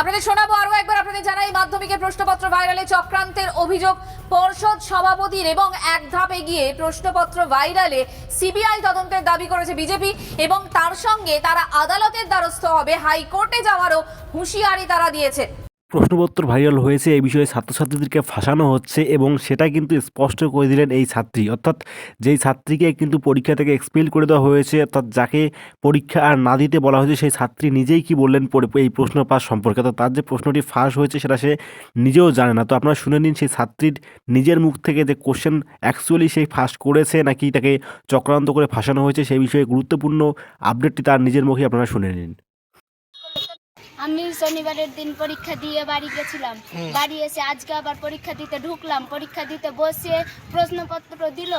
আপনাদের শোনাবো আরও একবার, আপনাদের জানাই মাধ্যমিকের প্রশ্নপত্র ভাইরালে চক্রান্তের অভিযোগ। পর্ষদ সভাপতির এবং এক ধাপ এগিয়ে প্রশ্নপত্র ভাইরালে সিবিআই তদন্তের দাবি করেছে বিজেপি এবং তার সঙ্গে তারা আদালতের দ্বারস্থ হবে, হাইকোর্টে যাওয়ারও হুঁশিয়ারি তারা দিয়েছে প্রশ্নপত্র ভাইরাল হয়েছে, এই বিষয়ে ছাত্রছাত্রীদেরকে ফাঁসানো হচ্ছে এবং সেটা কিন্তু স্পষ্ট করে দিলেন এই ছাত্রী। অর্থাৎ যেই ছাত্রীকে কিন্তু পরীক্ষা থেকে এক্সপেল করে দেওয়া হয়েছে, অর্থাৎ যাকে পরীক্ষা আর না দিতে বলা হয়েছে, সেই ছাত্রী নিজেই কি বললেন এই প্রশ্ন পাস সম্পর্কে। অর্থাৎ তার যে প্রশ্নটি ফাঁস হয়েছে, সেটা সে নিজেও জানে না। তো আপনারা শুনে নিন, সেই ছাত্রীর নিজের মুখ থেকে যে কোশ্চেন অ্যাকচুয়ালি সেই ফাঁস করেছে নাকি তাকে চক্রান্ত করে ফাঁসানো হয়েছে, সেই বিষয়ে গুরুত্বপূর্ণ আপডেটটি তার নিজের মুখে আপনারা শুনে নিন। আমি শনিবারের দিন পরীক্ষা দিয়ে বাড়ি গেছিলাম। বাড়ি এসে আজকে আবার পরীক্ষা দিতে ঢুকলাম। পরীক্ষা দিতে বসে প্রশ্নপত্র দিল।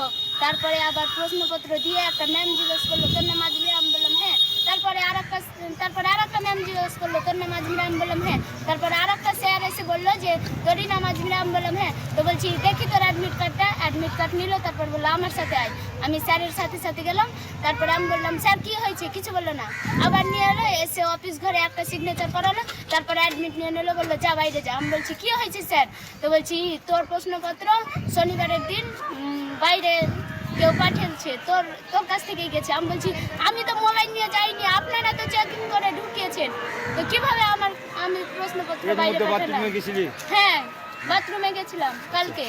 তারপরে আবার প্রশ্নপত্র দিয়ে একটা ম্যাম জিজ্ঞেস করল তোর নাম আজমি? আমি বললাম হ্যাঁ। তারপরে আর একটা তারপরে আর একটা ম্যাম জিজ্ঞেস করল তোর নাম আজমির আমি বললাম হ্যাঁ। তারপরে আর একটা স্যার এসে বলল যে তোরই নাম আজমির আমি বললাম হ্যাঁ। তো বলছি দেখি তোর অ্যাডমিট কার্ডটা অ্যাডমিট কার্ড নিল তারপর বলল আমার সাথে আয়। আমি স্যারের সাথে সাথে গেলাম। তারপরে আমি বললাম স্যার কি হয়েছে? কিছু বলল না। আবার নিয়ে এলো এসে অফিস ঘরে একটা সিগনেচার করালো তারপরে অ্যাডমিট নিয়ে নিলো বলল যা বাইরে যা। আমি বলছি কী হয়েছে স্যার তো বলছি তোর প্রশ্নপত্র শনিবারের দিন বাইরে কেউ পাঠিয়েছে তোর তোর কাছ থেকেই গেছে। আমি বলছি আমি তো মোবাইল নিয়ে যাইনি আপনারা তো চেকিং করে ঢুকিয়েছেন। তো কীভাবে আমার আমি প্রশ্নপত্র বাইরে পাঠালাম? হ্যাঁ বাথরুমে গেছিলাম কালকে।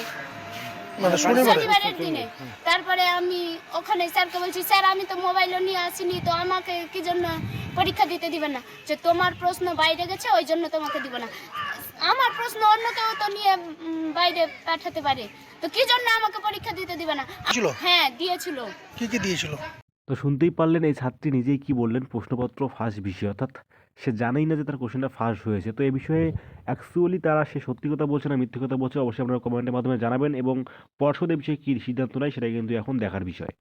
মানে শনিবারের দিনে। তারপরে আমি ওখানে স্যারকে বলছি স্যার আমি তো মোবাইলও নিয়ে আসিনি তো আমাকে কি জন্য পরীক্ষা দিতে দিবেন না। যে তোমার প্রশ্ন বাইরে গেছে ওই জন্য তোমাকে দিব না। আমার প্রশ্ন অন্য কেউ তো নিয়ে বাইরে পাঠাতে পারে। তো কি জন্য আমাকে পরীক্ষা দিতে দিবে না? হ্যাঁ দিয়েছিল। কি কি দিয়েছিল? তো শুনতেই পারলেন এই ছাত্রী নিজেই কি বললেন প্রশ্নপত্র ফাঁস বিষয় অর্থাৎ সে জানেই না যে তার কোশ্চেনটা ফাঁস হয়েছে। তো এই বিষয়ে অ্যাকচুয়ালি তারা সে সত্যি কথা বলছে না মিথ্যে কথা বলছে অবশ্যই আপনারা কমেন্টের মাধ্যমে জানাবেন এবং পর্ষদ এই বিষয়ে কী সিদ্ধান্ত নেয় সেটা কিন্তু এখন দেখার বিষয়।